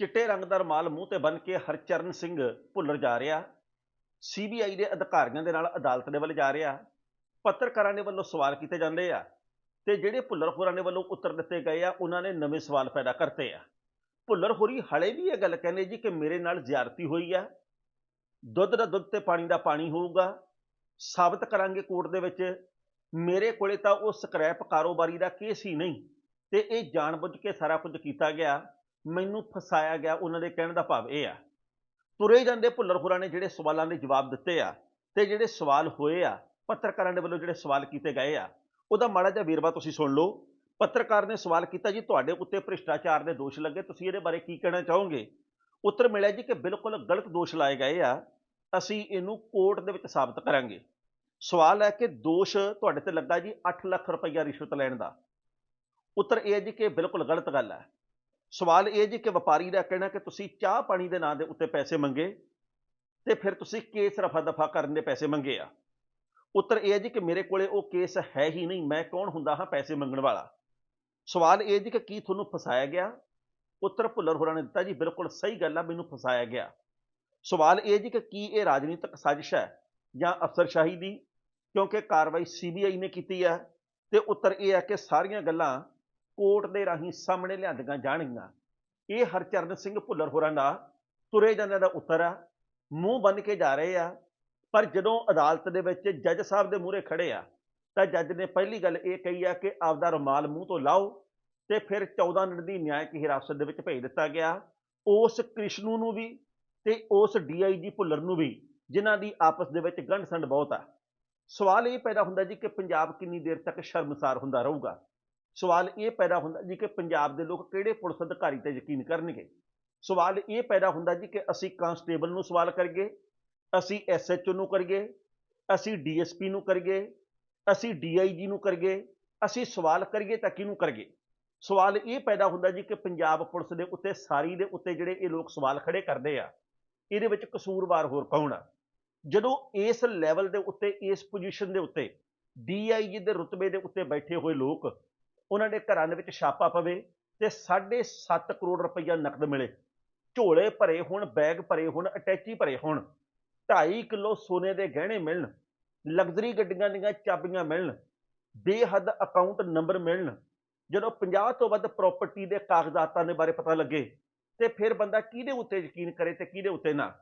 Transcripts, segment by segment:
ਚਿੱਟੇ ਰੰਗ ਦਾ ਰੁਮਾਲ ਮੂੰਹ ਤੇ ਬੰਨ ਕੇ ਹਰਚਰਨ ਸਿੰਘ ਭੁੱਲਰ ਜਾ ਰਿਹਾ। ਸੀਬੀਆਈ ਦੇ ਅਧਿਕਾਰੀਆਂ ਦੇ ਨਾਲ ਅਦਾਲਤ ਦੇ ਵੱਲ ਜਾ ਰਿਹਾ। ਪੱਤਰਕਾਰਾਂ ਦੇ ਵੱਲੋਂ ਸਵਾਲ ਕੀਤੇ ਜਾਂਦੇ ਆ ਤੇ ਜਿਹੜੇ ਭੁੱਲਰ ਹੋਰਾਂ ਦੇ ਵੱਲੋਂ ਉੱਤਰ ਦਿੱਤੇ ਗਏ ਆ, ਉਹਨਾਂ ਨੇ ਨਵੇਂ ਸਵਾਲ ਪੈਦਾ ਕਰਤੇ ਆ। ਭੁੱਲਰ ਹੋਰੀ ਹਲੇ ਵੀ ਇਹ ਗੱਲ ਕਹਿੰਦੇ ਜੀ ਕਿ ਮੇਰੇ ਨਾਲ ਜ਼ਿਆਰਤੀ ਹੋਈ ਆ। ਦੁੱਧ ਦਾ ਦੁੱਧ ਤੇ ਪਾਣੀ ਦਾ ਪਾਣੀ ਹੋਊਗਾ। ਸਾਬਤ ਕਰਾਂਗੇ ਕੋਰਟ ਦੇ ਵਿੱਚ। ਮੇਰੇ ਕੋਲੇ ਤਾਂ ਉਹ ਸਕ੍ਰੈਪ ਕਾਰੋਬਾਰੀ ਦਾ ਕੇਸ ਹੀ ਨਹੀਂ ਤੇ ਇਹ ਜਾਣਬੁੱਝ ਕੇ ਸਾਰਾ ਕੁਝ ਕੀਤਾ ਗਿਆ। ਮੈਨੂੰ ਫਸਾਇਆ ਗਿਆ, ਉਹਨਾਂ ਦੇ ਕਹਿਣ ਦਾ ਭਾਵ ਇਹ ਆ। ਤੁਰੇ ਜਾਂਦੇ ਭੁੱਲਰ ਹੋਰਾਂ ਨੇ ਜਿਹੜੇ ਸਵਾਲਾਂ ਦੇ ਜਵਾਬ ਦਿੱਤੇ ਆ ਤੇ ਜਿਹੜੇ ਸਵਾਲ ਹੋਏ ਆ, ਪੱਤਰਕਾਰਾਂ ਦੇ ਵੱਲੋਂ ਜਿਹੜੇ ਸਵਾਲ ਕੀਤੇ ਗਏ ਆ, ਉਹਦਾ ਮਾੜਾ ਜਿਹਾ ਵੇਰਵਾ ਤੁਸੀਂ ਸੁਣ ਲਓ। ਪੱਤਰਕਾਰ ਨੇ ਸਵਾਲ ਕੀਤਾ ਜੀ, ਤੁਹਾਡੇ ਉੱਤੇ ਭ੍ਰਿਸ਼ਟਾਚਾਰ ਦੇ ਦੋਸ਼ ਲੱਗੇ, ਤੁਸੀਂ ਇਹਦੇ ਬਾਰੇ ਕੀ ਕਹਿਣਾ ਚਾਹੋਗੇ? ਉੱਤਰ ਮਿਲਿਆ ਜੀ ਕਿ ਬਿਲਕੁਲ ਗਲਤ ਦੋਸ਼ ਲਾਏ ਗਏ ਆ, ਅਸੀਂ ਇਹਨੂੰ ਕੋਰਟ ਦੇ ਵਿੱਚ ਸਾਬਤ ਕਰਾਂਗੇ। ਸਵਾਲ ਹੈ ਕਿ ਦੋਸ਼ ਤੁਹਾਡੇ ਤੇ ਲੱਗਾ ਜੀ 8 ਲੱਖ ਰੁਪਈਆ ਰਿਸ਼ਵਤ ਲੈਣ ਦਾ। ਉੱਤਰ ਇਹ ਹੈ ਜੀ ਕਿ ਬਿਲਕੁਲ ਗਲਤ ਗੱਲ ਹੈ। ਸਵਾਲ ਇਹ ਜੀ ਕਿ ਵਪਾਰੀ ਦਾ ਕਹਿਣਾ ਕਿ ਤੁਸੀਂ ਚਾਹ ਪਾਣੀ ਦੇ ਨਾਂ ਦੇ ਉੱਤੇ ਪੈਸੇ ਮੰਗੇ ਤੇ ਫਿਰ ਤੁਸੀਂ ਕੇਸ ਰਫਾ ਦਫਾ ਕਰਨ ਦੇ ਪੈਸੇ ਮੰਗੇ ਆ। ਉੱਤਰ ਇਹ ਹੈ ਜੀ ਕਿ ਮੇਰੇ ਕੋਲੇ ਉਹ ਕੇਸ ਹੈ ਹੀ ਨਹੀਂ, ਮੈਂ ਕੌਣ ਹੁੰਦਾ ਹਾਂ ਪੈਸੇ ਮੰਗਣ ਵਾਲਾ? ਸਵਾਲ ਇਹ ਜੀ ਕਿ ਕੀ ਤੁਹਾਨੂੰ ਫਸਾਇਆ ਗਿਆ? ਉੱਤਰ ਭੁੱਲਰ ਹੋਰਾਂ ਨੇ ਦਿੱਤਾ ਜੀ, ਬਿਲਕੁਲ ਸਹੀ ਗੱਲ ਆ, ਮੈਨੂੰ ਫਸਾਇਆ ਗਿਆ। ਸਵਾਲ ਇਹ ਜੀ ਕਿ ਕੀ ਇਹ ਰਾਜਨੀਤਿਕ ਸਾਜ਼ਿਸ਼ ਹੈ ਜਾਂ ਅਫਸਰਸ਼ਾਹੀ ਦੀ? ਕਿਉਂਕਿ ਕਾਰਵਾਈ ਸੀਬੀਆਈ ਨੇ ਕੀਤੀ ਹੈ ਤੇ ਉੱਤਰ ਇਹ ਹੈ ਕਿ ਸਾਰੀਆਂ ਗੱਲਾਂ ਕੋਰਟ ਦੇ ਰਾਹੀਂ ਸਾਹਮਣੇ ਲਿਆਂਦੀਆਂ ਜਾਣਗੀਆਂ। ਇਹ ਹਰਚਰਨ ਸਿੰਘ ਭੁੱਲਰ ਹੋਰਾਂ ਦਾ ਤੁਰੇ ਜਾਂਦਿਆਂ ਦਾ ਉੱਤਰ ਆ। ਮੂੰਹ ਬੰਨ ਕੇ ਜਾ ਰਹੇ ਆ, ਪਰ ਜਦੋਂ ਅਦਾਲਤ ਦੇ ਵਿੱਚ ਜੱਜ ਸਾਹਿਬ ਦੇ ਮੂਹਰੇ ਖੜੇ ਆ, ਤਾਂ ਜੱਜ ਨੇ ਪਹਿਲੀ ਗੱਲ ਇਹ ਕਹੀ ਆ ਕਿ ਆਪਦਾ ਰੁਮਾਲ ਮੂੰਹ ਤੋਂ ਲਾਓ ਤੇ ਫਿਰ 14 ਦਿਨ ਦੀ ਨਿਆਇਕ ਹਿਰਾਸਤ ਦੇ ਵਿੱਚ ਭੇਜ ਦਿੱਤਾ ਗਿਆ। ਉਸ ਕ੍ਰਿਸ਼ਨੂ ਨੂੰ ਵੀ ਤੇ ਉਸ ਡੀਆਈਜੀ ਭੁੱਲਰ ਨੂੰ ਵੀ, ਜਿਨ੍ਹਾਂ ਦੀ ਆਪਸ ਦੇ ਵਿੱਚ ਗੰਢ ਸੰਡ ਬਹੁਤ ਆ। ਸਵਾਲ ਇਹ ਪੈਦਾ ਹੁੰਦਾ ਜੀ ਕਿ ਪੰਜਾਬ ਕਿੰਨੀ ਦੇਰ ਤੱਕ ਸ਼ਰਮਸਾਰ ਹੁੰਦਾ ਰਹੂਗਾ। ਸਵਾਲ ਇਹ ਪੈਦਾ ਹੁੰਦਾ ਜੀ ਕਿ ਪੰਜਾਬ ਦੇ ਲੋਕ ਕਿਹੜੇ ਪੁਲਿਸ ਅਧਿਕਾਰੀ ਤੇ ਯਕੀਨ ਕਰਨਗੇ? ਸਵਾਲ ਇਹ ਪੈਦਾ ਹੁੰਦਾ ਜੀ ਕਿ ਅਸੀਂ ਕਾਂਸਟੇਬਲ ਨੂੰ ਸਵਾਲ ਕਰੀਏ, ਅਸੀਂ ਐਸਐਚਓ ਨੂੰ ਕਰੀਏ, ਅਸੀਂ ਡੀਐਸਪੀ ਨੂੰ ਕਰੀਏ, ਅਸੀਂ ਡੀਆਈਜੀ ਨੂੰ ਕਰੀਏ, ਅਸੀਂ ਸਵਾਲ ਕਰੀਏ ਤਾਂ ਕਿਹਨੂੰ ਕਰੀਏ? ਸਵਾਲ ਇਹ ਪੈਦਾ ਹੁੰਦਾ ਜੀ ਕਿ ਪੰਜਾਬ ਪੁਲਿਸ ਦੇ ਉੱਤੇ, ਸਾਰੀ ਦੇ ਉੱਤੇ ਜਿਹੜੇ ਇਹ ਲੋਕ ਸਵਾਲ ਖੜੇ ਕਰਦੇ ਆ, ਇਹਦੇ ਵਿੱਚ ਕਸੂਰਵਾਰ ਹੋਰ ਕੌਣ ਆ? ਜਦੋਂ ਇਸ ਲੈਵਲ ਦੇ ਉੱਤੇ, ਇਸ ਪੋਜੀਸ਼ਨ ਦੇ ਉੱਤੇ, ਡੀਆਈਜੀ ਦੇ ਰੁਤਬੇ ਦੇ ਉੱਤੇ ਬੈਠੇ ਹੋਏ ਲੋਕ ਉਹਨਾਂ ਦੇ ਘਰਾਂ ਦੇ ਵਿੱਚ ਛਾਪਾ ਪਵੇ ਤੇ 7.5 ਕਰੋੜ ਰੁਪਈਆ ਨਕਦ ਮਿਲੇ। ਝੋਲੇ ਭਰੇ ਹੋਣ, ਬੈਗ ਭਰੇ ਹੋਣ, ਅਟੈਚੀ ਭਰੇ ਹੋਣ 2.5 ਕਿਲੋ ਸੋਨੇ ਦੇ ਗਹਿਣੇ ਮਿਲਣ, ਲਗਜ਼ਰੀ ਗੱਡੀਆਂ ਦੀਆਂ ਚਾਬੀਆਂ ਮਿਲਣ, ਬੇਹੱਦ ਅਕਾਊਂਟ ਨੰਬਰ ਮਿਲਣ, ਜਦੋਂ 50 ਤੋਂ ਵੱਧ ਪ੍ਰਾਪਰਟੀ ਦੇ ਕਾਗਜ਼ਾਤਾਂ ਦੇ ਬਾਰੇ ਪਤਾ ਲੱਗੇ ਤੇ ਫਿਰ ਬੰਦਾ ਕਿਹਦੇ ਉੱਤੇ ਯਕੀਨ ਕਰੇ ਤੇ ਕਿਹਦੇ ਉੱਤੇ ਨਾ।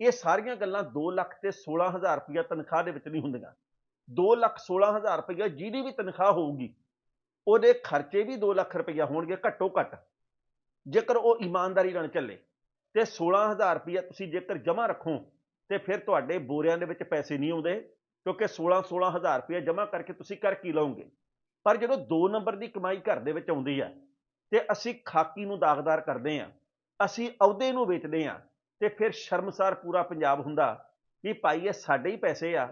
ਇਹ ਸਾਰੀਆਂ ਗੱਲਾਂ 2 ਲੱਖ ਤੇ 16000 ਰੁਪਇਆ ਤਨਖਾਹ ਦੇ ਵਿੱਚ ਨਹੀਂ ਹੁੰਦੀਆਂ। 2 ਲੱਖ 16000 ਰੁਪਇਆ ਜਿਹਦੀ ਵੀ ਤਨਖਾਹ ਹੋਊਗੀ ਉਹਦੇ ਖਰਚੇ ਵੀ 2 ਲੱਖ ਰੁਪਈਆ ਹੋਣਗੇ ਘੱਟੋ ਘੱਟ। ਜੇਕਰ ਉਹ ਇਮਾਨਦਾਰੀ ਨਾਲ ਚੱਲੇ ਤੇ 16000 ਰੁਪਈਆ ਤੁਸੀਂ ਜੇਕਰ ਜਮ੍ਹਾਂ ਰੱਖੋ ਤੇ ਫਿਰ ਤੁਹਾਡੇ ਬੋਰਿਆਂ ਦੇ ਵਿੱਚ ਪੈਸੇ ਨਹੀਂ ਆਉਂਦੇ, ਕਿਉਂਕਿ 16 16000 ਰੁਪਇਆ ਜਮ੍ਹਾਂ ਕਰਕੇ ਤੁਸੀਂ ਕਰ ਕੀ ਲਓਗੇ? ਪਰ ਜਦੋਂ 2 ਨੰਬਰ ਦੀ ਕਮਾਈ ਘਰ ਦੇ ਵਿੱਚ ਆਉਂਦੀ ਆ ਤੇ ਅਸੀਂ ਖਾਕੀ ਨੂੰ ਦਾਗਦਾਰ ਕਰਦੇ ਆ, ਅਸੀਂ ਅਹੁਦੇ ਨੂੰ ਵੇਚਦੇ ਆ ਤੇ ਫਿਰ ਸ਼ਰਮਸਾਰ ਪੂਰਾ ਪੰਜਾਬ ਹੁੰਦਾ ਵੀ ਭਾਈ ਇਹ ਸਾਡੇ ਹੀ ਪੈਸੇ ਆ।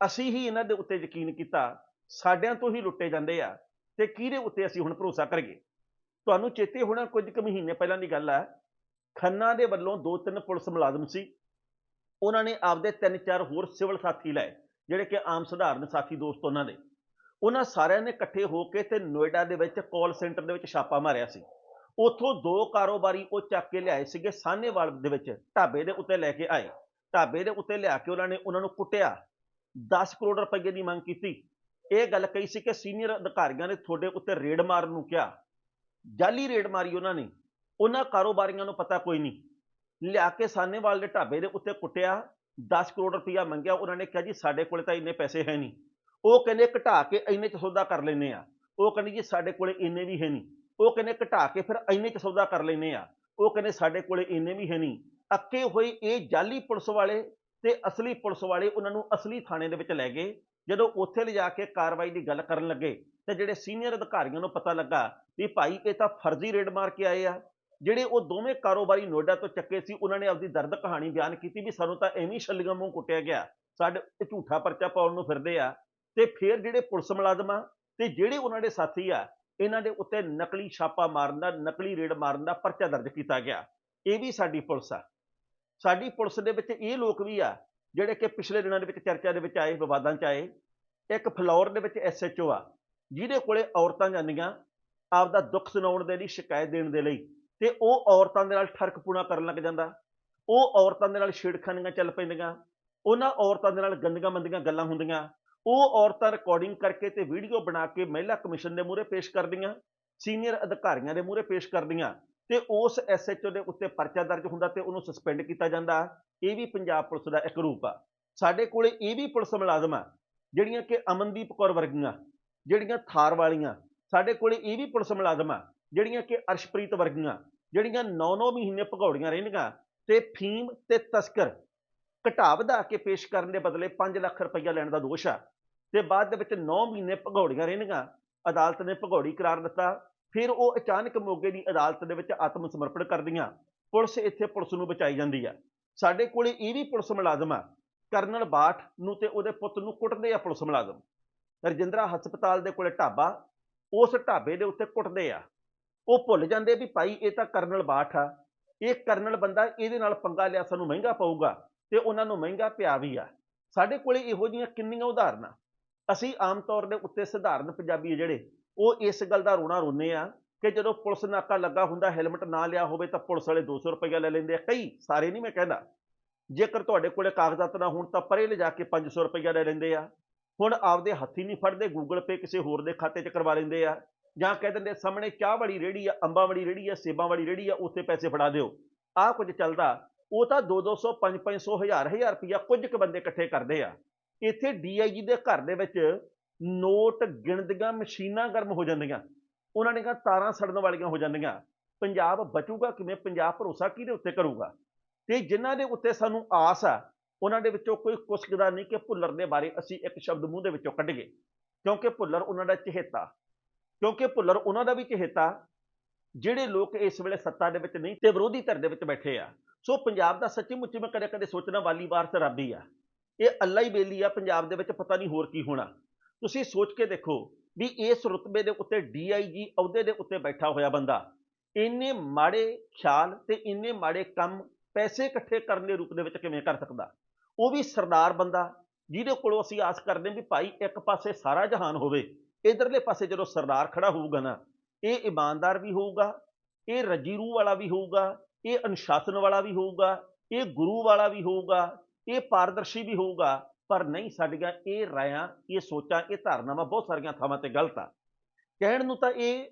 ਅਸੀਂ ਹੀ ਇਹਨਾਂ ਦੇ ਉੱਤੇ ਯਕੀਨ ਕੀਤਾ, ਸਾਡਿਆਂ ਤੋਂ ਹੀ ਲੁੱਟੇ ਜਾਂਦੇ ਆ। ਤੇ ਕਿਹਦੇ ਉੱਤੇ ਅਸੀਂ ਹੁਣ ਭਰੋਸਾ ਕਰੀਏ? ਤੁਹਾਨੂੰ ਚੇਤੇ ਹੋਣਾ ਕੁਝ ਕੁ ਮਹੀਨੇ ਪਹਿਲਾਂ ਦੀ ਗੱਲ ਹੈ ਖੰਨਾ ਦੇ ਵੱਲੋਂ ਦੋ ਤਿੰਨ ਪੁਲਿਸ ਮੁਲਾਜ਼ਮ ਸੀ। ਉਹਨਾਂ ਨੇ ਆਪਦੇ ਤਿੰਨ ਚਾਰ ਹੋਰ ਸਿਵਲ ਸਾਥੀ ਲਏ, ਜਿਹੜੇ ਕਿ ਆਮ ਸਧਾਰਨ ਸਾਥੀ ਦੋਸਤ ਉਹਨਾਂ ਦੇ। ਉਹਨਾਂ ਸਾਰਿਆਂ ਨੇ ਇਕੱਠੇ ਹੋ ਕੇ ਤੇ ਨੋਇਡਾ ਦੇ ਵਿੱਚ ਕਾਲ ਸੈਂਟਰ ਦੇ ਵਿੱਚ ਛਾਪਾ ਮਾਰਿਆ ਸੀ। ਉੱਥੋਂ ਦੋ ਕਾਰੋਬਾਰੀ ਉਹ ਚੱਕ ਕੇ ਲਿਆਏ ਸੀਗੇ ਸਾਹਨੇਵਾਲ ਦੇ ਵਿੱਚ, ਢਾਬੇ ਦੇ ਉੱਤੇ ਲੈ ਕੇ ਆਏ। ਢਾਬੇ ਦੇ ਉੱਤੇ ਲਿਆ ਕੇ ਉਹਨਾਂ ਨੇ ਉਹਨਾਂ ਨੂੰ ਕੁੱਟਿਆ। 10 ਕਰੋੜ ਰੁਪਏ ਦੀ ਮੰਗ ਕੀਤੀ। ਇਹ ਗੱਲ ਕਹੀ ਸੀ ਕਿ ਸੀਨੀਅਰ ਅਧਿਕਾਰੀਆਂ ਨੇ ਤੁਹਾਡੇ ਉੱਤੇ ਰੇਡ ਮਾਰਨ ਨੂੰ ਕਿਹਾ। ਜਾਲੀ ਰੇਡ ਮਾਰੀ ਉਹਨਾਂ ਨੇ। ਉਹਨਾਂ ਕਾਰੋਬਾਰੀਆਂ ਨੂੰ ਪਤਾ ਕੋਈ ਨਹੀਂ। ਲਿਆ ਕੇ ਸਾਨੇਵਾਲ ਦੇ ਢਾਬੇ ਦੇ ਉੱਤੇ ਕੁੱਟਿਆ 10 ਕਰੋੜ ਰੁਪਇਆ ਮੰਗਿਆ। ਉਹਨਾਂ ਨੇ ਕਿਹਾ ਜੀ, ਸਾਡੇ ਕੋਲ ਤਾਂ ਇੰਨੇ ਪੈਸੇ ਹੈ ਨਹੀਂ। ਉਹ ਕਹਿੰਦੇ ਘਟਾ ਕੇ ਇੰਨੇ ਚ ਸੌਦਾ ਕਰ ਲੈਨੇ ਆ। ਉਹ ਕਹਿੰਦੇ ਜੀ, ਸਾਡੇ ਕੋਲੇ ਇੰਨੇ ਵੀ ਹੈ ਨਹੀਂ। ਉਹ ਕਹਿੰਦੇ ਘਟਾ ਕੇ ਫਿਰ ਇੰਨੇ ਚ ਸੌਦਾ ਕਰ ਲੈਨੇ ਆ। ਉਹ ਕਹਿੰਦੇ ਸਾਡੇ ਕੋਲੇ ਇੰਨੇ ਵੀ ਹੈ ਨਹੀਂ। ਅੱਕੇ ਹੋਏ ਇਹ ਜਾਲੀ ਪੁਲਿਸ ਵਾਲੇ ਤੇ ਅਸਲੀ ਪੁਲਿਸ ਵਾਲੇ ਉਹਨਾਂ ਨੂੰ ਅਸਲੀ ਥਾਣੇ ਦੇ ਵਿੱਚ ਲੈ ਗਏ। ਜਦੋਂ ਉੱਥੇ ਲਿਜਾ ਕੇ ਕਾਰਵਾਈ ਦੀ ਗੱਲ ਕਰਨ ਲੱਗੇ, ਤੇ ਜਿਹੜੇ ਸੀਨੀਅਰ ਅਧਿਕਾਰੀਆਂ ਨੂੰ ਪਤਾ ਲੱਗਾ ਵੀ ਭਾਈ ਇਹ ਤਾਂ ਫਰਜ਼ੀ ਰੇਡ ਮਾਰ ਕੇ ਆਏ ਆ, ਜਿਹੜੇ ਉਹ ਦੋਵੇਂ ਕਾਰੋਬਾਰੀ ਨੋਇਡਾ ਤੋਂ ਚੱਕੇ ਸੀ, ਉਹਨਾਂ ਨੇ ਆਪਦੀ ਦਰਦ ਕਹਾਣੀ ਬਿਆਨ ਕੀਤੀ ਵੀ ਸਾਨੂੰ ਤਾਂ ਐਵੇਂ ਛੱਲੀਆਂ ਮੂੰਹ ਕੁੱਟਿਆ ਗਿਆ, ਸਾਡੇ ਤੇ ਝੂਠਾ ਪਰਚਾ ਪਾਉਣ ਨੂੰ ਫਿਰਦੇ ਆ, ਤੇ ਫਿਰ ਜਿਹੜੇ ਪੁਲਿਸ ਮੁਲਾਜ਼ਮਾਂ ਤੇ ਜਿਹੜੇ ਉਹਨਾਂ ਦੇ ਸਾਥੀ ਆ, ਇਹਨਾਂ ਦੇ ਉੱਤੇ ਨਕਲੀ ਛਾਪਾ ਮਾਰਨ ਦਾ, ਨਕਲੀ ਰੇਡ ਮਾਰਨ ਦਾ ਪਰਚਾ ਦਰਜ ਕੀਤਾ ਗਿਆ। ਇਹ ਵੀ ਸਾਡੀ ਪੁਲਿਸ ਆ। ਸਾਡੀ ਪੁਲਿਸ ਦੇ ਵਿੱਚ ਇਹ ਲੋਕ ਵੀ ਆ ਜਿਹੜੇ ਕਿ ਪਿਛਲੇ ਦਿਨਾਂ ਦੇ ਵਿੱਚ ਚਰਚਾ ਦੇ ਵਿੱਚ ਆਏ, ਵਿਵਾਦਾਂ 'ਚ ਆਏ, ਇੱਕ ਫਲੌਰ ਦੇ ਵਿੱਚ ਐਸਐਚਓ ਆ, ਜਿਹਦੇ ਕੋਲੇ ਔਰਤਾਂ ਜਾਂਦੀਆਂ ਆਪਦਾ ਦੁੱਖ ਸੁਣਾਉਣ ਦੇ ਲਈ, ਸ਼ਿਕਾਇਤ ਦੇਣ ਦੇ ਲਈ ਤੇ ਉਹ ਔਰਤਾਂ ਦੇ ਨਾਲ ਠਰਕਪੂਣਾ ਕਰਨ ਲੱਗ ਜਾਂਦਾ। ਉਹ ਔਰਤਾਂ ਦੇ ਨਾਲ ਛੇੜਖਾਨੀਆਂ ਚੱਲ ਪੈਂਦੀਆਂ, ਉਹਨਾਂ ਔਰਤਾਂ ਦੇ ਨਾਲ ਗੰਦੀਆਂ ਮੰਦੀਆਂ ਗੱਲਾਂ ਹੁੰਦੀਆਂ, ਉਹ ਔਰਤਾਂ ਰਿਕਾਰਡਿੰਗ ਕਰਕੇ ਤੇ ਵੀਡੀਓ ਬਣਾ ਕੇ ਮਹਿਲਾ ਕਮਿਸ਼ਨ ਦੇ ਮੂਹਰੇ ਪੇਸ਼ ਕਰਦੀਆਂ ਸੀਨੀਅਰ ਅਧਿਕਾਰੀਆਂ ਦੇ ਮੂਹਰੇ ਪੇਸ਼ ਕਰਦੀਆਂ ਤੇ ਉਸ ਐਸਐਚਓ ਦੇ ਉੱਤੇ ਪਰਚਾ ਦਰਜ ਹੁੰਦਾ ਤੇ ਉਹਨੂੰ ਸਸਪੈਂਡ ਕੀਤਾ ਜਾਂਦਾ। ਇਹ ਵੀ ਪੰਜਾਬ ਪੁਲਿਸ ਦਾ ਇੱਕ ਰੂਪ ਆ। ਸਾਡੇ ਕੋਲੇ ਇਹ ਵੀ ਪੁਲਿਸ ਮੁਲਾਜ਼ਮ ਆ, ਜਿਹੜੀਆਂ ਕਿ ਅਮਨਦੀਪ ਕੌਰ ਵਰਗੀਆਂ, ਜਿਹੜੀਆਂ ਥਾਰ ਵਾਲੀਆਂ, ਸਾਡੇ ਕੋਲੇ ਇਹ ਵੀ ਪੁਲਿਸ ਮੁਲਾਜ਼ਮ ਆ, ਜਿਹੜੀਆਂ ਕਿ ਅਰਸ਼ਪ੍ਰੀਤ ਵਰਗੀਆਂ, ਜਿਹੜੀਆਂ 9-9 ਮਹੀਨੇ ਭਗੌੜੀਆਂ ਰਹਿਣਗੀਆਂ ਤੇ ਫੀਮ ਤੇ ਤਸਕਰ ਘਟਾ ਵਧਾ ਕੇ ਪੇਸ਼ ਕਰਨ ਦੇ ਬਦਲੇ 5 ਲੱਖ ਰੁਪਈਆ ਲੈਣ ਦਾ ਦੋਸ਼ ਆ। ਤੇ ਬਾਅਦ ਦੇ ਵਿੱਚ 9 ਮਹੀਨੇ ਭਗੌੜੀਆਂ ਰਹਿਣਗੀਆਂ ਅਦਾਲਤ ਨੇ ਭਗੌੜੀ ਕਰਾਰ ਦਿੱਤਾ ਫਿਰ ਉਹ ਅਚਾਨਕ ਮੋਗੇ ਦੀ ਅਦਾਲਤ ਦੇ ਵਿੱਚ ਆਤਮ ਸਮਰਪਣ ਕਰਦੀਆਂ। ਪੁਲਿਸ ਇੱਥੇ ਪੁਲਿਸ ਨੂੰ ਬਚਾਈ ਜਾਂਦੀ ਆ। ਸਾਡੇ ਕੋਲੇ ਇਹ ਵੀ ਪੁਲਿਸ ਮੁਲਾਜ਼ਮ ਆ, ਕਰਨਲ ਬਾਠ ਨੂੰ ਤੇ ਉਹਦੇ ਪੁੱਤ ਨੂੰ ਕੁੱਟਦੇ ਆ ਪੁਲਿਸ ਮੁਲਾਜ਼ਮ। ਰਜਿੰਦਰਾ ਹਸਪਤਾਲ ਦੇ ਕੋਲੇ ਢਾਬਾ, ਉਸ ਢਾਬੇ ਦੇ ਉੱਤੇ ਕੁੱਟਦੇ ਆ। ਉਹ ਭੁੱਲ ਜਾਂਦੇ ਵੀ ਭਾਈ ਇਹ ਤਾਂ ਕਰਨਲ ਬਾਠ ਆ। ਇਹ ਕਰਨਲ ਬੰਦਾ ਇਹਦੇ ਨਾਲ ਪੰਗਾ ਲਿਆ, ਸਾਨੂੰ ਮਹਿੰਗਾ ਪਊਗਾ ਤੇ ਉਹਨਾਂ ਨੂੰ ਮਹਿੰਗਾ ਪਿਆ ਵੀ ਆ। ਸਾਡੇ ਕੋਲੇ ਇਹੋ ਜਿਹੀਆਂ ਕਿੰਨੀਆਂ ਉਦਾਹਰਨਾਂ। ਅਸੀਂ ਆਮ ਤੌਰ ਦੇ ਉੱਤੇ ਸਧਾਰਨ ਪੰਜਾਬੀ ਜਿਹੜੇ ਉਹ ਇਸ ਗੱਲ ਦਾ ਰੋਣਾ ਰੋਨੇ ਆ ਕਿ ਜਦੋਂ ਪੁਲਿਸ ਨਾਕਾ ਲੱਗਾ ਹੁੰਦਾ ਹੈਲਮਟ ਨਾ ਲਿਆ ਹੋਵੇ ਤਾਂ ਪੁਲਿਸ ਵਾਲੇ 200 ਰੁਪਏ ਲੈ ਲੈਂਦੇ ਆ। ਕਈ, ਸਾਰੇ ਨਹੀਂ ਮੈਂ ਕਹਿੰਦਾ। ਜੇਕਰ ਤੁਹਾਡੇ ਕੋਲੇ ਕਾਗਜ਼ਾਤ ਨਾ ਹੋਣ ਤਾਂ ਪਰੇ ਲਿਜਾ ਕੇ 500 ਰੁਪਏ ਲੈ ਲੈਂਦੇ ਆ। ਹੁਣ ਆਪਦੇ ਹੱਥੀ ਨਹੀਂ ਫੜਦੇ ਗੂਗਲ ਪੇ ਕਿਸੇ ਹੋਰ ਦੇ ਖਾਤੇ 'ਚ ਕਰਵਾ ਲੈਂਦੇ ਆ। ਜਾਂ ਕਹਿ ਦਿੰਦੇ ਸਾਹਮਣੇ ਚਾਹ ਵਾਲੀ ਰੇੜੀ ਆ, ਅੰਬਾਂ ਵਾਲੀ ਰੇੜੀ ਆ, ਸੇਬਾਂ ਵਾਲੀ ਰੇੜੀ ਆ, ਉੱਥੇ ਪੈਸੇ ਫੜਾ ਦਿਓ। ਆਹ ਕੁਝ ਚੱਲਦਾ, ਉਹ ਤਾਂ 2-200 5-500 ਹਜ਼ਾਰ ਹਜ਼ਾਰ ਰੁਪਈਆ ਕੁਝ ਕੁ ਬੰਦੇ ਇਕੱਠੇ ਕਰਦੇ ਆ। ਇੱਥੇ ਡੀਆਈਜੀ ਦੇ ਘਰ ਦੇ ਵਿੱਚ ਨੋਟ ਗਿਣਦੀਆਂ ਮਸ਼ੀਨਾਂ ਗਰਮ ਹੋ ਜਾਂਦੀਆਂ। ਉਹਨਾਂ ਦੀਆਂ ਤਾਰਾਂ ਸੜਨ ਵਾਲੀਆਂ ਹੋ ਜਾਂਦੀਆਂ। ਪੰਜਾਬ ਬਚੂਗਾ ਕਿਵੇਂ? ਪੰਜਾਬ ਭਰੋਸਾ ਕਿਹਦੇ ਉੱਤੇ ਕਰੂਗਾ? ਤੇ ਜਿਨ੍ਹਾਂ ਦੇ ਉੱਤੇ ਸਾਨੂੰ ਆਸ ਆ, ਉਹਨਾਂ ਦੇ ਵਿੱਚੋਂ ਕੋਈ ਕੁਸਕਦਾ ਨਹੀਂ ਕਿ ਭੁੱਲਰ ਦੇ ਬਾਰੇ ਅਸੀਂ ਇੱਕ ਸ਼ਬਦ ਮੂੰਹ ਦੇ ਵਿੱਚੋਂ ਕੱਢੀਏ। ਕਿਉਂਕਿ ਭੁੱਲਰ ਉਹਨਾਂ ਦਾ ਚਹੇਤਾ। ਕਿਉਂਕਿ ਭੁੱਲਰ ਉਹਨਾਂ ਦਾ ਵੀ ਚਹੇਤਾ, ਜਿਹੜੇ ਲੋਕ ਇਸ ਵੇਲੇ ਸੱਤਾ ਦੇ ਵਿੱਚ ਨਹੀਂ ਤੇ ਵਿਰੋਧੀ ਧਿਰ ਦੇ ਵਿੱਚ ਬੈਠੇ ਆ। ਸੋ ਪੰਜਾਬ ਦਾ ਸੱਚੀ ਮੁੱਚੀ ਮੈਂ ਕਦੇ ਕਦੇ ਸੋਚਣਾ ਵਾਲੀ ਵਾਰ ਤੇ ਰੱਬ ਹੀ ਆ। ਇਹ ਅੱਲਾ ਹੀ ਬੇਲੀ ਆ, ਪੰਜਾਬ ਦੇ ਵਿੱਚ ਪਤਾ ਨਹੀਂ ਹੋਰ ਕੀ ਹੋਣਾ। ਤੁਸੀਂ ਸੋਚ ਕੇ ਦੇਖੋ ਵੀ ਇਸ ਰੁਤਬੇ ਦੇ ਉੱਤੇ ਡੀਆਈਜੀ ਅਹੁਦੇ ਦੇ ਉੱਤੇ ਬੈਠਾ ਹੋਇਆ ਬੰਦਾ, ਇੰਨੇ ਮਾੜੇ ਖਿਆਲ ਤੇ ਇੰਨੇ ਮਾੜੇ ਕੰਮ ਪੈਸੇ ਇਕੱਠੇ ਕਰਨ ਦੇ ਰੂਪ ਦੇ ਵਿੱਚ ਕਿਵੇਂ ਕਰ ਸਕਦਾ? ਉਹ ਵੀ ਸਰਦਾਰ ਬੰਦਾ, ਜਿਹਦੇ ਕੋਲੋਂ ਅਸੀਂ ਆਸ ਕਰਦੇ ਹਾਂ ਵੀ ਭਾਈ ਇੱਕ ਪਾਸੇ ਸਾਰਾ ਜਹਾਨ ਹੋਵੇ, ਇਧਰਲੇ ਪਾਸੇ ਜਦੋਂ ਸਰਦਾਰ ਖੜਾ ਹੋਊਗਾ ਨਾ, ਇਹ ਇਮਾਨਦਾਰ ਵੀ ਹੋਊਗਾ, ਇਹ ਰੱਜੀ ਰੂਹ ਵਾਲਾ ਵੀ ਹੋਊਗਾ, ਇਹ ਅਨੁਸ਼ਾਸਨ ਵਾਲਾ ਵੀ ਹੋਊਗਾ, ਇਹ ਗੁਰੂ ਵਾਲਾ ਵੀ ਹੋਊਗਾ, ਇਹ ਪਾਰਦਰਸ਼ੀ ਵੀ ਹੋਊਗਾ ਪਰ ਨਹੀਂ ਸਾਡੀਆਂ ਇਹ ਰਾਇਆਂ, ਇਹ ਸੋਚਾਂ, ਇਹ ਧਾਰਨਾਵਾਂ ਬਹੁਤ ਸਾਰੀਆਂ ਥਾਵਾਂ ਤੇ ਗਲਤ ਆ। ਕਹਿਣ ਨੂੰ ਤਾਂ ਇਹ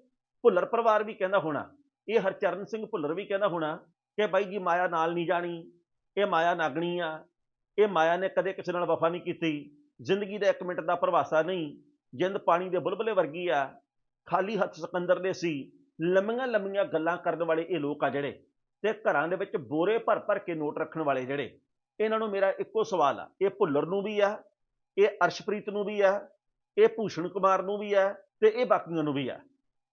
ਭੁੱਲਰ ਪਰਿਵਾਰ ਵੀ ਕਹਿੰਦਾ ਹੋਣਾ, ਇਹ ਹਰਚਰਨ ਸਿੰਘ ਭੁੱਲਰ ਵੀ ਕਹਿੰਦਾ ਹੋਣਾ ਕਿ ਬਾਈ ਜੀ ਮਾਇਆ ਨਾਲ ਨਹੀਂ ਜਾਣੀ, ਇਹ ਮਾਇਆ ਨਾਗਣੀ ਆ, ਇਹ ਮਾਇਆ ਨੇ ਕਦੇ ਕਿਸੇ ਨਾਲ ਵਫਾ ਨਹੀਂ ਕੀਤੀ, ਜ਼ਿੰਦਗੀ ਦਾ ਇੱਕ ਮਿੰਟ ਦਾ ਪ੍ਰਵਾਸਾ ਨਹੀਂ, ਜਿੰਦ ਪਾਣੀ ਦੇ ਬੁਲਬੁਲੇ ਵਰਗੀ ਆ, ਖਾਲੀ ਹੱਥ ਸਿਕੰਦਰ ਦੇ ਸੀ, ਲੰਮੀਆਂ ਲੰਮੀਆਂ ਗੱਲਾਂ ਕਰਨ ਵਾਲੇ ਇਹ ਲੋਕ ਆ ਜਿਹੜੇ, ਤੇ ਘਰਾਂ ਦੇ ਵਿੱਚ ਬੋਰੇ ਭਰ ਭਰ ਕੇ ਨੋਟ ਰੱਖਣ ਵਾਲੇ ਜਿਹੜੇ। ਇਹਨਾਂ ਨੂੰ ਮੇਰਾ ਇੱਕੋ ਸਵਾਲ ਆ, ਇਹ ਭੁੱਲਰ ਨੂੰ ਵੀ ਆ, ਇਹ ਅਰਸ਼ਪ੍ਰੀਤ ਨੂੰ ਵੀ ਆ, ਇਹ ਭੂਸ਼ਣ ਕੁਮਾਰ ਨੂੰ ਵੀ ਆ ਤੇ ਇਹ ਬਾਕੀਆਂ ਨੂੰ ਵੀ ਆ।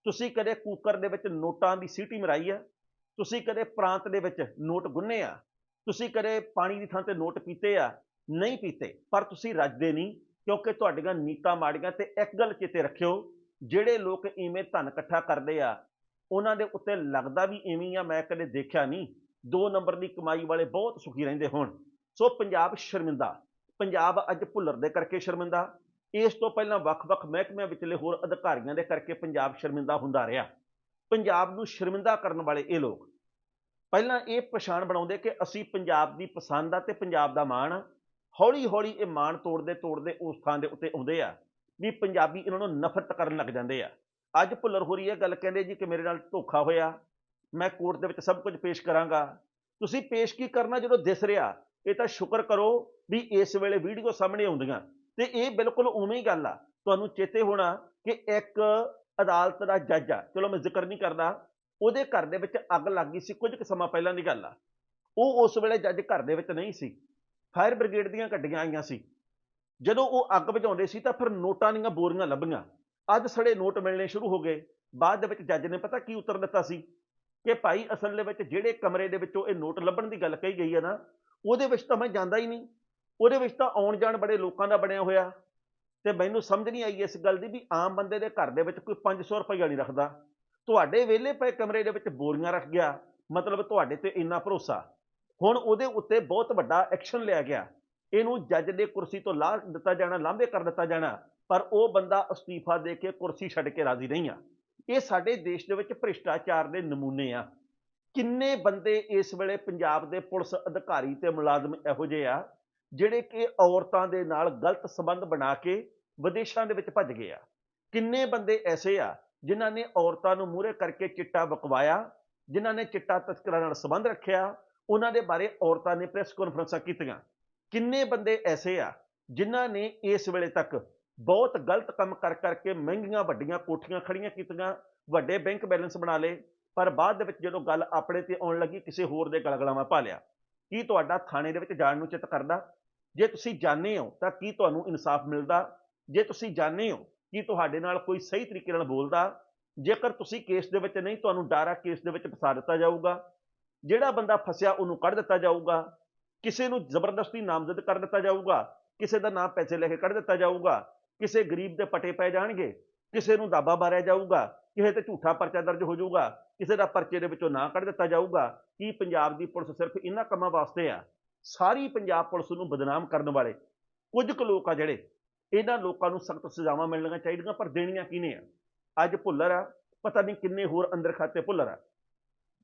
ਤੁਸੀਂ ਕਦੇ ਕੂਕਰ ਦੇ ਵਿੱਚ ਨੋਟਾਂ ਦੀ ਸੀਟੀ ਮਰਾਈ ਆ? ਤੁਸੀਂ ਕਦੇ ਪ੍ਰਾਂਤ ਦੇ ਵਿੱਚ ਨੋਟ ਗੁੰਨੇ ਆ? ਤੁਸੀਂ ਕਦੇ ਪਾਣੀ ਦੀ ਥਾਂ ਤੇ ਨੋਟ ਪੀਤੇ ਆ? ਨਹੀਂ ਪੀਤੇ, ਪਰ ਤੁਸੀਂ ਰੱਜਦੇ ਨਹੀਂ, ਕਿਉਂਕਿ ਤੁਹਾਡੀਆਂ ਨੀਤਾਂ ਮਾੜੀਆਂ ਤੇ ਇੱਕ ਗੱਲ ਚੇਤੇ ਰੱਖਿਓ, ਜਿਹੜੇ ਲੋਕ ਇਵੇਂ ਧਨ ਇਕੱਠਾ ਕਰਦੇ ਆ, ਉਹਨਾਂ ਦੇ ਉੱਤੇ ਲੱਗਦਾ ਵੀ ਇਵੇਂ ਆ, ਮੈਂ ਕਦੇ ਦੇਖਿਆ ਨਹੀਂ। ਦੋ ਨੰਬਰ ਦੀ ਕਮਾਈ ਵਾਲੇ ਬਹੁਤ ਸੁਖੀ ਰਹਿੰਦੇ ਹੋਣ। ਸੋ ਪੰਜਾਬ ਸ਼ਰਮਿੰਦਾ, ਪੰਜਾਬ ਅੱਜ ਭੁੱਲਰ ਦੇ ਕਰਕੇ ਸ਼ਰਮਿੰਦਾ। ਇਸ ਤੋਂ ਪਹਿਲਾਂ ਵੱਖ-ਵੱਖ ਮਹਿਕਮਿਆਂ ਵਿਚਲੇ ਹੋਰ ਅਧਿਕਾਰੀਆਂ ਦੇ ਕਰਕੇ ਪੰਜਾਬ ਸ਼ਰਮਿੰਦਾ ਹੁੰਦਾ ਰਿਹਾ। ਪੰਜਾਬ ਨੂੰ ਸ਼ਰਮਿੰਦਾ ਕਰਨ ਵਾਲੇ ਇਹ ਲੋਕ। ਪਹਿਲਾਂ ਇਹ ਪਛਾਣ ਬਣਾਉਂਦੇ ਕਿ ਅਸੀਂ ਪੰਜਾਬ ਦੀ ਪਸੰਦ ਆ ਤੇ ਪੰਜਾਬ ਦਾ ਮਾਣ ਆ। ਹੌਲੀ-ਹੌਲੀ ਇਹ ਮਾਣ ਤੋੜਦੇ ਤੋੜਦੇ ਉਸ ਥਾਂ ਦੇ ਉੱਤੇ ਆਉਂਦੇ ਆ ਵੀ ਪੰਜਾਬੀ ਇਹਨਾਂ ਨੂੰ ਨਫ਼ਰਤ ਕਰਨ ਲੱਗ ਜਾਂਦੇ ਆ। ਅੱਜ ਭੁੱਲਰ ਹੋ ਰਹੀ ਹੈ ਗੱਲ ਕਹਿੰਦੇ ਜੀ ਕਿ ਮੇਰੇ ਨਾਲ ਧੋਖਾ ਹੋਇਆ। ਮੈਂ ਕੋਰਟ ਦੇ ਵਿੱਚ ਸਭ ਕੁਝ ਪੇਸ਼ ਕਰਾਂਗਾ। ਤੁਸੀਂ ਪੇਸ਼ ਕੀ ਕਰਨਾ ਜਦੋਂ ਦਿਸ ਰਿਹਾ? ਇਹ ਤਾਂ ਸ਼ੁਕਰ ਕਰੋ ਵੀ ਇਸ ਵੇਲੇ ਵੀਡੀਓ ਸਾਹਮਣੇ ਆਉਂਦੀਆਂ। ਤੇ ਇਹ ਬਿਲਕੁਲ ਉਵੇਂ ਹੀ ਗੱਲ ਆ। ਤੁਹਾਨੂੰ ਚੇਤੇ ਹੋਣਾ ਕਿ ਇੱਕ ਅਦਾਲਤ ਦਾ ਜੱਜ ਆ। ਚਲੋ ਮੈਂ ਜ਼ਿਕਰ ਨਹੀਂ ਕਰਦਾ। ਉਹਦੇ ਘਰ ਦੇ ਵਿੱਚ ਅੱਗ ਲੱਗ ਗਈ ਸੀ ਕੁਝ ਕੁ ਸਮਾਂ ਪਹਿਲਾਂ ਦੀ ਗੱਲ ਆ। ਉਹ ਉਸ ਵੇਲੇ ਜੱਜ ਘਰ ਦੇ ਵਿੱਚ ਨਹੀਂ ਸੀ। ਫਾਇਰ ਬ੍ਰਿਗੇਡ ਦੀਆਂ ਗੱਡੀਆਂ ਆਈਆਂ ਸੀ। ਜਦੋਂ ਉਹ ਅੱਗ ਬੁਝਾਉਂਦੇ ਸੀ ਤਾਂ ਫਿਰ ਨੋਟਾਂ ਦੀਆਂ ਬੋਰੀਆਂ ਲੱਭੀਆਂ। ਅੱਜ ਸੜੇ ਨੋਟ ਮਿਲਣੇ ਸ਼ੁਰੂ ਹੋ ਗਏ। ਬਾਅਦ ਦੇ ਵਿੱਚ ਜੱਜ ਨੇ ਪਤਾ ਕੀ ਉੱਤਰ ਦਿੱਤਾ ਸੀ? ਕਿ ਭਾਈ ਅਸਲ ਦੇ ਵਿੱਚ ਜਿਹੜੇ ਕਮਰੇ ਦੇ ਵਿੱਚੋਂ ਇਹ ਨੋਟ ਲੱਭਣ ਦੀ ਗੱਲ ਕਹੀ ਗਈ ਹੈ ਨਾ ਉਹਦੇ ਵਿੱਚ ਤਾਂ ਮੈਂ ਜਾਂਦਾ ਹੀ ਨਹੀਂ। ਉਹਦੇ ਵਿੱਚ ਤਾਂ ਆਉਣ ਜਾਣ ਬੜੇ ਲੋਕਾਂ ਦਾ ਬਣਿਆ ਹੋਇਆ। ਤੇ ਮੈਨੂੰ ਸਮਝ ਨਹੀਂ ਆਈ ਇਸ ਗੱਲ ਦੀ ਵੀ ਆਮ ਬੰਦੇ ਦੇ ਘਰ ਦੇ ਵਿੱਚ ਕੋਈ 500 ਰੁਪਈਆ ਨਹੀਂ ਰੱਖਦਾ। ਤੁਹਾਡੇ ਵਿਹਲੇ ਪਏ ਕਮਰੇ ਦੇ ਵਿੱਚ ਬੋਰੀਆਂ ਰੱਖ ਗਿਆ। ਮਤਲਬ ਤੁਹਾਡੇ ਤੇ ਇੰਨਾ ਭਰੋਸਾ। ਹੁਣ ਉਹਦੇ ਉੱਤੇ ਬਹੁਤ ਵੱਡਾ ਐਕਸ਼ਨ ਲਿਆ ਗਿਆ। ਇਹਨੂੰ ਜੱਜ ਦੇ ਕੁਰਸੀ ਤੋਂ ਲਾਹ ਦਿੱਤਾ ਜਾਣਾ, ਲਾਂਭੇ ਕਰ ਦਿੱਤਾ ਜਾਣਾ। ਪਰ ਉਹ ਬੰਦਾ ਅਸਤੀਫਾ ਦੇ ਕੇ ਕੁਰਸੀ ਛੱਡ ਕੇ ਰਾਜ਼ੀ ਨਹੀਂ ਆ। ਇਹ ਸਾਡੇ ਦੇਸ਼ ਦੇ ਵਿੱਚ ਭ੍ਰਿਸ਼ਟਾਚਾਰ ਦੇ ਨਮੂਨੇ ਆ। ਕਿੰਨੇ ਬੰਦੇ ਇਸ ਵੇਲੇ ਪੰਜਾਬ ਦੇ ਪੁਲਿਸ ਅਧਿਕਾਰੀ ਤੇ ਮੁਲਾਜ਼ਮ ਇਹੋ ਜਿਹੇ ਆ, ਜਿਹੜੇ ਕਿ ਔਰਤਾਂ ਦੇ ਨਾਲ ਗਲਤ ਸੰਬੰਧ ਬਣਾ ਕੇ ਵਿਦੇਸ਼ਾਂ ਦੇ ਵਿੱਚ ਭੱਜ ਗਏ ਆ? ਕਿੰਨੇ ਬੰਦੇ ਐਸੇ ਆ ਜਿਨ੍ਹਾਂ ਨੇ ਔਰਤਾਂ ਨੂੰ ਮੂਹਰੇ ਕਰਕੇ ਚਿੱਟਾ ਬਕਵਾਇਆ, ਜਿਨ੍ਹਾਂ ਨੇ ਚਿੱਟਾ ਤਸਕਰਾਂ ਨਾਲ ਸੰਬੰਧ ਰੱਖਿਆ, ਉਹਨਾਂ ਦੇ ਬਾਰੇ ਔਰਤਾਂ ਨੇ ਪ੍ਰੈਸ ਕਾਨਫਰੰਸਾਂ ਕੀਤੀਆਂ? ਕਿੰਨੇ ਬੰਦੇ ਐਸੇ ਆ ਜਿਨ੍ਹਾਂ ਨੇ ਇਸ ਵੇਲੇ ਤੱਕ ਬਹੁਤ ਗਲਤ ਕੰਮ ਕਰ ਕਰਕੇ ਮਹਿੰਗੀਆਂ ਵੱਡੀਆਂ ਕੋਠੀਆਂ ਖੜੀਆਂ ਕੀਤੀਆਂ, ਵੱਡੇ ਬੈਂਕ ਬੈਲੈਂਸ ਬਣਾ ਲਏ ਪਰ ਬਾਅਦ ਦੇ ਵਿੱਚ ਜਦੋਂ ਗੱਲ ਆਪਣੇ ਤੇ ਆਉਣ ਲੱਗੀ, ਕਿਸੇ ਹੋਰ ਦੇ ਗਲਗਲਾਵਾਂ ਪਾ ਲਿਆ। ਕੀ ਤੁਹਾਡਾ ਥਾਣੇ ਦੇ ਵਿੱਚ ਜਾਣ ਨੂੰ ਚਿੱਤ ਕਰਦਾ? ਜੇ ਤੁਸੀਂ ਜਾਣਦੇ ਹੋ, ਤਾਂ ਕੀ ਤੁਹਾਨੂੰ ਇਨਸਾਫ ਮਿਲਦਾ? ਜੇ ਤੁਸੀਂ ਜਾਣਦੇ ਹੋ, ਕਿ ਤੁਹਾਡੇ ਨਾਲ ਕੋਈ ਸਹੀ ਤਰੀਕੇ ਨਾਲ ਬੋਲਦਾ? ਜੇਕਰ ਤੁਸੀਂ ਕੇਸ ਦੇ ਵਿੱਚ ਨਹੀਂ, ਤੁਹਾਨੂੰ ਡਾਰਾ ਕੇਸ ਦੇ ਵਿੱਚ ਫਸਾ ਦਿੱਤਾ ਜਾਊਗਾ। ਜਿਹੜਾ ਬੰਦਾ ਫਸਿਆ, ਉਹਨੂੰ ਕੱਢ ਦਿੱਤਾ ਜਾਊਗਾ। ਕਿਸੇ ਨੂੰ ਜ਼ਬਰਦਸਤੀ ਨਾਮਜ਼ਦ ਕਰ ਦਿੱਤਾ ਜਾਊਗਾ। ਕਿਸੇ ਦਾ ਨਾਮ ਪੈਸੇ ਲੈ ਕੇ ਕੱਢ ਦਿੱਤਾ ਜਾਊਗਾ। ਕਿਸੇ ਗਰੀਬ ਦੇ ਪਟੇ ਪੈ ਜਾਣਗੇ। ਕਿਸੇ ਨੂੰ ਦਾਬਾ ਮਾਰਿਆ ਜਾਊਗਾ। ਕਿਸੇ ਤੇ ਝੂਠਾ ਪਰਚਾ ਦਰਜ ਹੋ ਜਾਊਗਾ। ਕਿਸੇ ਦਾ ਪਰਚੇ ਦੇ ਵਿੱਚੋਂ ਨਾ ਕੱਢ ਦਿੱਤਾ ਜਾਊਗਾ। ਕੀ ਪੰਜਾਬ ਦੀ ਪੁਲਿਸ ਸਿਰਫ ਇਹਨਾਂ ਕੰਮਾਂ ਵਾਸਤੇ ਆ? ਸਾਰੀ ਪੰਜਾਬ ਪੁਲਿਸ ਨੂੰ ਬਦਨਾਮ ਕਰਨ ਵਾਲੇ। ਕੁਝ ਕੁ ਲੋਕ ਆ ਜਿਹੜੇ, ਇਹਨਾਂ ਲੋਕਾਂ ਨੂੰ ਸਖਤ ਸਜ਼ਾਵਾਂ ਮਿਲਣੀਆਂ ਚਾਹੀਦੀਆਂ, ਪਰ ਦੇਣੀਆਂ ਕਿਹਨੇ ਆ? ਅੱਜ ਭੁੱਲਰ ਆ, ਪਤਾ ਨਹੀਂ ਕਿੰਨੇ ਹੋਰ ਅੰਦਰ ਖਾਤੇ ਭੁੱਲਰ ਆ।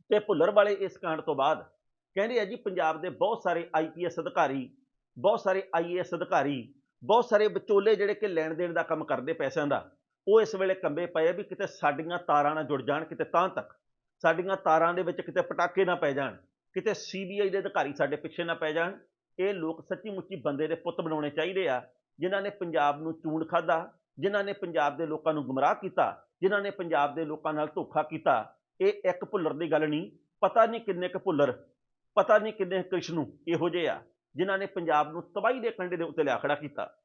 ਤੇ ਭੁੱਲਰ ਵਾਲੇ ਇਸ ਕਾਂਡ ਤੋਂ ਬਾਅਦ ਕਹਿੰਦੇ ਆ ਜੀ, ਪੰਜਾਬ ਦੇ ਬਹੁਤ ਸਾਰੇ ਆਈਪੀਐਸ ਅਧਿਕਾਰੀ, ਬਹੁਤ ਸਾਰੇ ਆਈਏਐਸ ਅਧਿਕਾਰੀ, ਬਹੁਤ ਸਾਰੇ ਵਿਚੋਲੇ ਜਿਹੜੇ ਕਿ ਲੈਣ ਦੇਣ ਦਾ ਕੰਮ ਕਰਦੇ ਪੈਸਿਆਂ ਦਾ, ਉਹ ਇਸ ਵੇਲੇ ਕੰਬੇ ਪਏ ਆ ਵੀ ਕਿਤੇ ਸਾਡੀਆਂ ਤਾਰਾਂ ਨਾਲ ਜੁੜ ਜਾਣ, ਕਿਤੇ ਤਾਂ ਤੱਕ। ਸਾਡੀਆਂ ਤਾਰਾਂ ਦੇ ਵਿੱਚ ਕਿਤੇ ਪਟਾਕੇ ਨਾ ਪੈ ਜਾਣ, ਕਿਤੇ ਸੀਬੀਆਈ ਦੇ ਅਧਿਕਾਰੀ ਸਾਡੇ ਪਿੱਛੇ ਨਾ ਪੈ ਜਾਣ, ਇਹ ਲੋਕ ਸੱਚੀ ਮੁੱਚੀ ਬੰਦੇ ਦੇ ਪੁੱਤ ਬਣਾਉਣੇ ਚਾਹੀਦੇ ਆ, ਜਿਨ੍ਹਾਂ ਨੇ ਪੰਜਾਬ ਨੂੰ ਚੂਣ ਖਾਦਾ ਜਿਨ੍ਹਾਂ ਨੇ ਪੰਜਾਬ ਦੇ ਲੋਕਾਂ ਨੂੰ ਗੁੰਮਰਾਹ ਕੀਤਾ, ਜਿਨ੍ਹਾਂ ਨੇ ਪੰਜਾਬ ਦੇ ਲੋਕਾਂ ਨਾਲ ਧੋਖਾ ਕੀਤਾ। ਇਹ ਇੱਕ ਭੁੱਲਰ ਦੀ ਗੱਲ ਨਹੀਂ, ਪਤਾ ਨਹੀਂ ਕਿੰਨੇ ਕੁ ਭੁੱਲਰ, ਪਤਾ ਨਹੀਂ ਕਿੰਨੇ ਕ੍ਰਿਸ਼ਨ ਨੂੰ ਇਹੋ ਜਿਹੇ ਆ, ਜਿਨ੍ਹਾਂ ਨੇ ਪੰਜਾਬ ਨੂੰ ਤਬਾਹੀ ਦੇ ਕੰਢੇ ਦੇ ਉੱਤੇ ਲਿਆ ਖੜਾ ਕੀਤਾ।